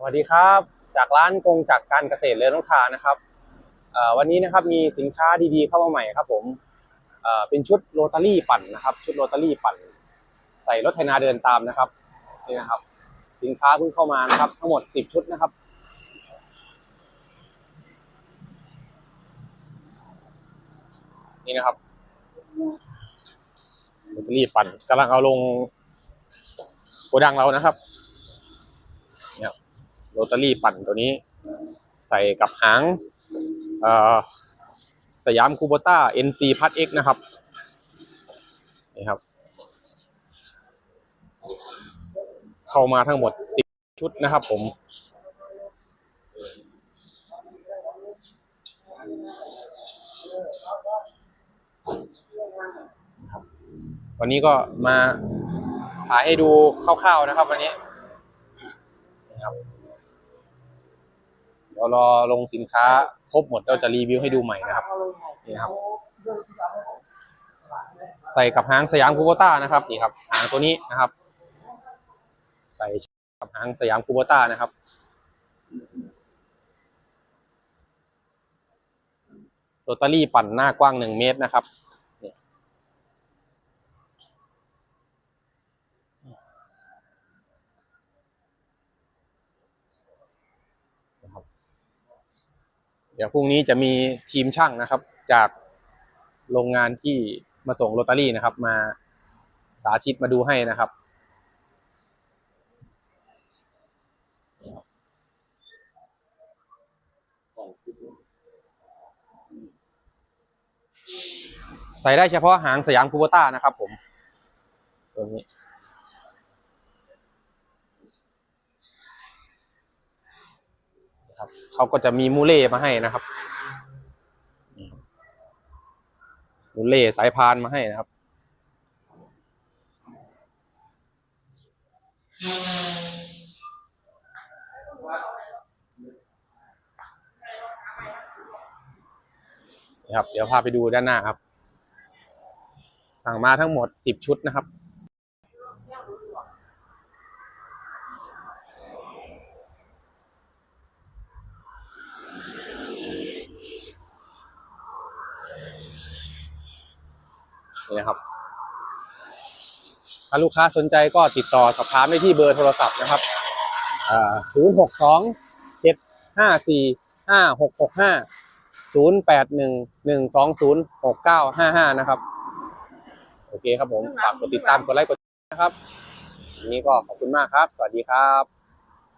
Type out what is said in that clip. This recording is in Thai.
สวัสดีครับ จากร้านกงจากการเกษตรเรือนน้องทานะครับวันนี้นะครับมีสินค้าดีๆเข้ามาใหม่ครับผมเเป็นชุดโรตารี่ปั่นนะครับ ชุดโรตารี่ปั่น ใส่รถไถนาเดินตามนะครับนี่นะครับ สินค้าเพิ่งเข้ามานะครับ ทั้งหมดสิบชุดนะครับนี่นะครับโรตารี่ปั่นกำลังเอาลงโกดังเรานะครับ โรตารี่ปั่นตัวนี้ ใส่กับหางสยามคูโบต้า NC พัด X นะครับนี่ครับ เข้ามาทั้งหมด 10 ชุดนะครับผมวันนี้ก็มาถ่ายให้ดูคร่าวๆนะครับวันนี้ ดี๋ยวรอลงสินค้าครบหมดเราจะรีวิวให้ดูใหม่นะครับนี่ครับ ใส่กับหางสยามคูโบต้านะครับนี่ครับหางตัวนี้นะครับ ใส่กับหางสยามคูโบต้านะครับโรตารี่ปั่นหน้ากว้างหนึ่งเมตรนะครับนี่นะครับ เดี๋ยวพรุ่งนี้จะมีทีมช่างนะครับ จากโรงงานที่มาส่งโรตารี่นะครับ มาสาธิตมาดูให้นะครับใส่ได้เฉพาะหางสยามคูโบต้านะครับผมตัวนี้ ครับ เขาก็จะมีมูเล่มาให้นะครับมูเล่สายพานมาให้นะครับครับ เดี๋ยวพาไปดูด้านหน้าครับ สั่งมาทั้งหมดสิบชุดนะครับ นี่นะครับ ถ้าลูกค้าสนใจก็ติดต่อสอบถามได้ที่เบอร์โทรศัพท์นะครับศูนย์หกสองเจ็ดห้าสี่ห้าหกหกห้าศูนย์แปดหนึ่งหนึ่งสองศูนย์หกเก้าห้าห้านะครับ โอเคครับผม ฝากกดติดตามกดไลค์กดแชร์นะครับวันนี้ก็ขอบคุณมากครับ สวัสดีครับ